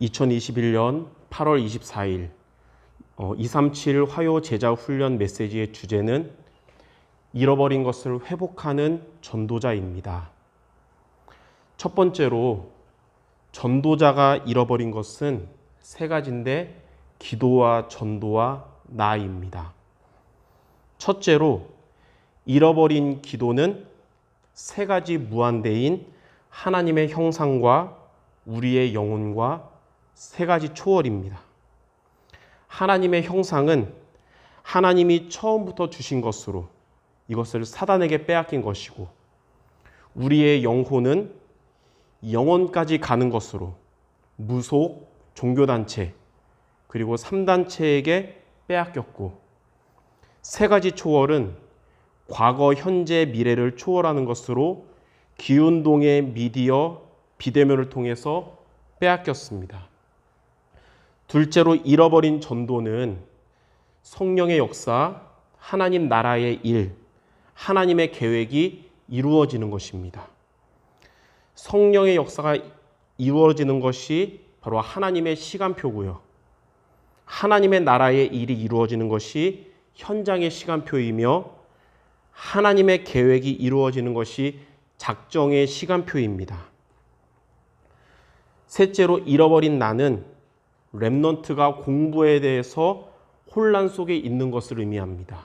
2021년 8월 24일 어, 237 화요 제자 훈련 메시지의 주제는 잃어버린 것을 회복하는 전도자입니다. 첫 번째로 전도자가 잃어버린 것은 세 가지인데 기도와 전도와 나입니다. 첫째로 잃어버린 기도는 세 가지 무한대인 하나님의 형상과 우리의 영혼과 세 가지 초월입니다. 하나님의 형상은 하나님이 처음부터 주신 것으로 이것을 사단에게 빼앗긴 것이고 우리의 영혼은 영혼까지 가는 것으로 무속, 종교단체, 그리고 3단체에게 빼앗겼고 세 가지 초월은 과거, 현재, 미래를 초월하는 것으로 기운동의 미디어, 비대면을 통해서 빼앗겼습니다. 둘째로 잃어버린 전도는 성령의 역사, 하나님 나라의 일, 하나님의 계획이 이루어지는 것입니다. 성령의 역사가 이루어지는 것이 바로 하나님의 시간표고요. 하나님의 나라의 일이 이루어지는 것이 현장의 시간표이며 하나님의 계획이 이루어지는 것이 작정의 시간표입니다. 셋째로 잃어버린 나는 렘넌트가 공부에 대해서 혼란 속에 있는 것을 의미합니다.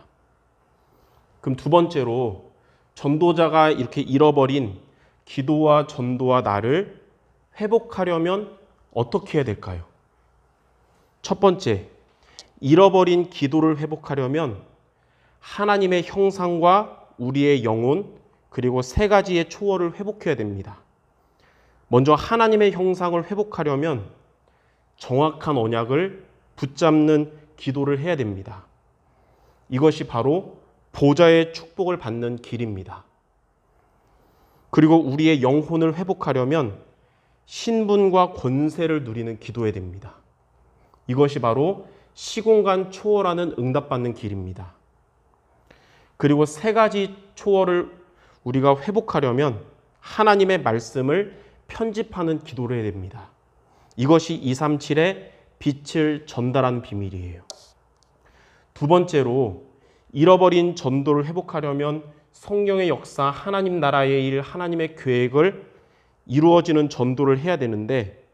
그럼 두 번째로 전도자가 이렇게 잃어버린 기도와 전도와 나를 회복하려면 어떻게 해야 될까요? 첫 번째, 잃어버린 기도를 회복하려면 하나님의 형상과 우리의 영혼 그리고 세 가지의 초월을 회복해야 됩니다. 먼저 하나님의 형상을 회복하려면 정확한 언약을 붙잡는 기도를 해야 됩니다. 이것이 바로 보좌의 축복을 받는 길입니다. 그리고 우리의 영혼을 회복하려면 신분과 권세를 누리는 기도해야 됩니다. 이것이 바로 시공간 초월하는 응답받는 길입니다. 그리고 세 가지 초월을 우리가 회복하려면 하나님의 말씀을 편집하는 기도를 해야 됩니다. 이것이 237의 빛을 전달하는 비밀이에요. 두 번째로 잃어버린 전도를 회복하려면 성령의 역사, 하나님 나라의 일, 하나님의 계획을 이루어지는 전도를 해야 되는데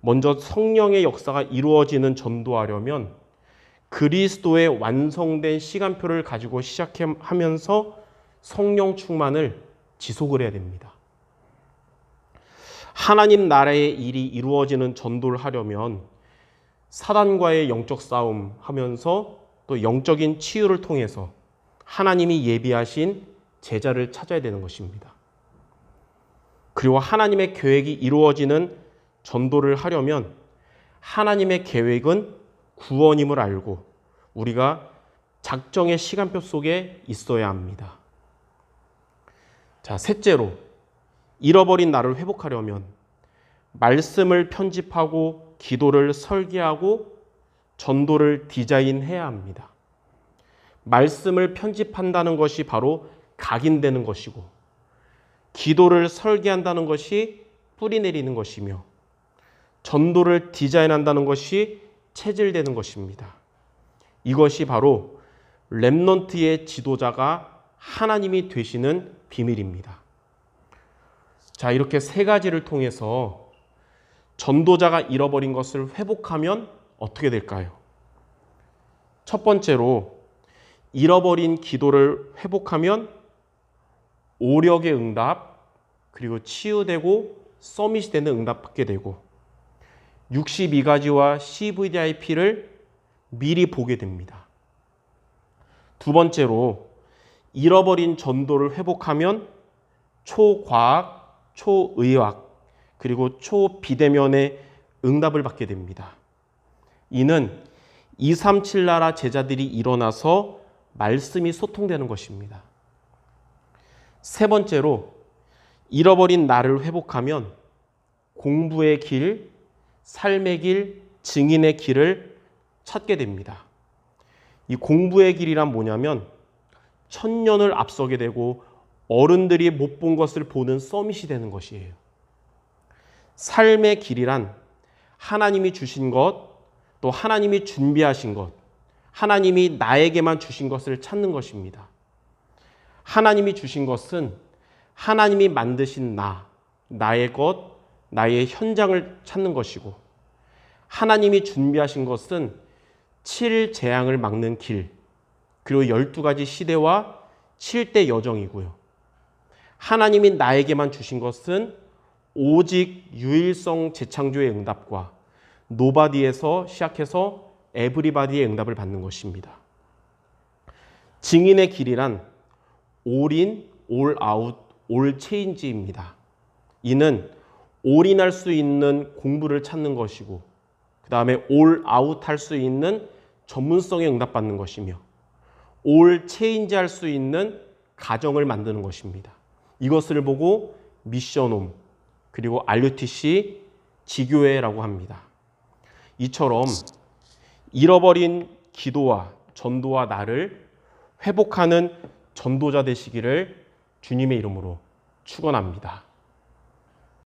먼저 성령의 역사가 이루어지는 전도하려면 그리스도의 완성된 시간표를 가지고 시작하면서 성령 충만을 지속을 해야 됩니다. 하나님 나라의 일이 이루어지는 전도를 하려면 사단과의 영적 싸움 하면서 또 영적인 치유를 통해서 하나님이 예비하신 제자를 찾아야 되는 것입니다. 그리고 하나님의 계획이 이루어지는 전도를 하려면 하나님의 계획은 구원임을 알고 우리가 작정의 시간표 속에 있어야 합니다. 자, 셋째로 잃어버린 나를 회복하려면 말씀을 편집하고 기도를 설계하고 전도를 디자인해야 합니다. 말씀을 편집한다는 것이 바로 각인되는 것이고 기도를 설계한다는 것이 뿌리 내리는 것이며 전도를 디자인한다는 것이 체질되는 것입니다. 이것이 바로 렘넌트의 지도자가 하나님이 되시는 비밀입니다. 자, 이렇게 세 가지를 통해서 전도자가 잃어버린 것을 회복하면 어떻게 될까요? 첫 번째로 잃어버린 기도를 회복하면 오력의 응답, 그리고 치유되고 서밋이 되는 응답 받게 되고 62가지와 CVDIP를 미리 보게 됩니다. 두 번째로 잃어버린 전도를 회복하면 초과학, 초의학, 그리고 초비대면의 응답을 받게 됩니다. 이는 237 나라 제자들이 일어나서 말씀이 소통되는 것입니다. 세 번째로 잃어버린 나를 회복하면 공부의 길, 삶의 길, 증인의 길을 찾게 됩니다. 이 공부의 길이란 뭐냐면 천년을 앞서게 되고 어른들이 못 본 것을 보는 서밋이 되는 것이에요. 삶의 길이란 하나님이 주신 것, 또 하나님이 준비하신 것, 하나님이 나에게만 주신 것을 찾는 것입니다. 하나님이 주신 것은 하나님이 만드신 나, 나의 것, 나의 현장을 찾는 것이고, 하나님이 준비하신 것은 칠 재앙을 막는 길, 그리고 열두 가지 시대와 칠대 여정이고요. 하나님이 나에게만 주신 것은 오직 유일성 재창조의 응답과 노바디에서 시작해서 에브리바디의 응답을 받는 것입니다. 증인의 길이란 올인, 올아웃, 올체인지입니다. 이는 올인할 수 있는 공부를 찾는 것이고 그 다음에 올아웃 할 수 있는 전문성에 응답받는 것이며 올체인지 할 수 있는 가정을 만드는 것입니다. 이것을 보고 미션홈 그리고 RUTC 지교회라고 합니다. 이처럼 잃어버린 기도와 전도와 나를 회복하는 전도자 되시기를 주님의 이름으로 축원합니다.